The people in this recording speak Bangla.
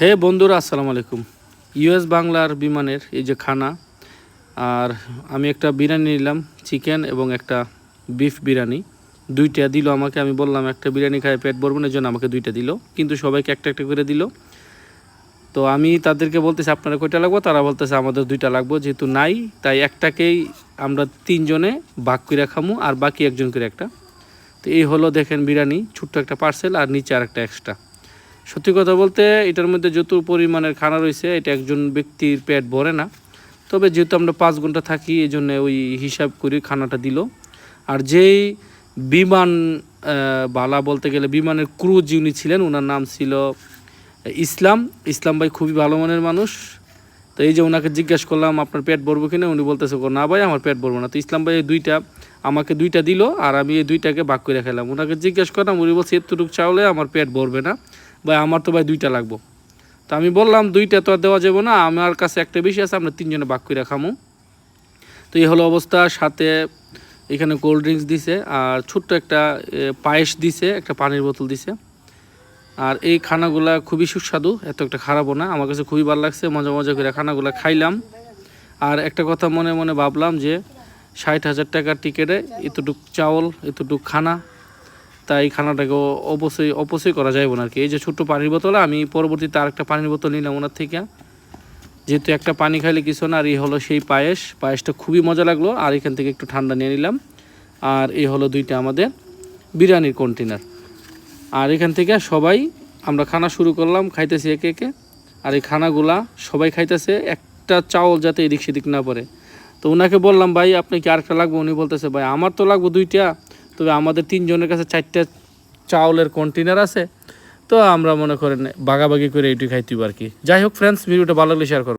হে বন্ধুরা, আসসালামু আলাইকুম। ইউএস বাংলার বিমানের এই যে খানা, আর আমি একটা বিরিয়ানি নিলাম, চিকেন এবং একটা বিফ বিরিয়ানি। দুইটা দিল আমাকে, আমি বললাম, একটা বিরিয়ানি খাই পেট ভরবো না এই জন্য আমাকে দুইটা দিল। কিন্তু সবাইকে একটা একটা করে দিল। তো আমি তাদেরকে বলতেছি, আপনারা কয়টা লাগবো? তারা বলতেছে, আমাদের দুইটা লাগবো, যেহেতু নাই, তাই একটাকেই আমরা তিনজনে ভাগ করে খামু, আর বাকি একজন করে একটা। তো এই হলো, দেখেন বিরিয়ানি, ছোট্ট একটা পার্সেল আর নিচে আর একটা এক্সট্রা সত্যি কথা বলতে, এটার মধ্যে যত পরিমাণের খানা রয়েছে, এটা একজন ব্যক্তির পেট ভরে না। তবে যেহেতু আমরা পাঁচ ঘণ্টা থাকি এই জন্য ওই হিসাব করে খানাটা দিল। আর যেই বিমান বালা বলতে গেলে বিমানের ক্রু যিনি ছিলেন, ওনার নাম ছিল ইসলাম। ইসলাম ভাই খুবই ভালো মনের মানুষ। তো এই যে ওনাকে জিজ্ঞেস করলাম, আপনার পেট ভরবো কিনা? উনি বলতেছে, না ভাই, আমার পেট ভরবো না। তো ইসলাম ভাই দুইটা, আমাকে দুইটা দিল, আর আমি এই দুইটাকে ভাগ করে খেলাম। ওনাকে জিজ্ঞেস করলাম, উনি বলছে, এতটুকু চাউলে আমার পেট ভরবে না। ভাই, আমার তো ভাই দুইটা লাগবো। তো আমি বললাম, দুইটা তো আর দেওয়া যাবে না, আমার কাছে একটা বেশি আছে, আমরা তিনজনে ভাগ করে খামো। তো এই হলো অবস্থা, সাথে এখানে কোল্ড ড্রিঙ্কস দিছে, আর ছোট্ট একটা পায়েস দিছে, একটা পানির বোতল দিছে। আর এই খানাগুলা খুবই সুস্বাদু, এত একটা খারাপও না, আমার কাছে খুবই ভালো লাগছে, মজা মজা করে খানাগুলা খাইলাম। আর একটা কথা মনে মনে ভাবলাম যে, ষাট হাজার টাকার টিকিটে এতটুক চাউল, এতটুক খানা তাই খানাটাকে অবশ্যই অপচয় করা না আর কি। এই যে ছোট্ট পানির বোতল আমি পরবর্তীতে আরেকটা পানির বোতল নিলাম ওনার থেকে। যেহেতু একটা পানি খাইলে কিছু না, আর এই হলো সেই পায়েস। পায়েসটা খুবই মজা লাগল, আর এখান থেকে একটু ঠান্ডা নিয়ে নিলাম। আর এই হলো দুইটা আমাদের বিরিয়ানির কন্টেনার আর এখান থেকে সবাই, আমরা খানা শুরু করলাম, খাইতেছি একে একে। আর এই খানাগুলা সবাই খাইতেছে, একটা চাউল যাতে এদিক সেদিক না পড়ে। তো ওনাকে বললাম, ভাই, আপনি কি আরেকটা লাগবে? উনি বলতেছে, ভাই, আমার তো লাগবো দুইটা। তবে আমাদের তিনজনের কাছে চারটা চাউলের কন্টেনার আছে। তো আমরা মনে করেন বাগাবাগি করে এইটুকু খাইতে আর কি। যাই হোক ফ্রেন্ডস ভিডিওটা ভালো লাগলে শেয়ার করো।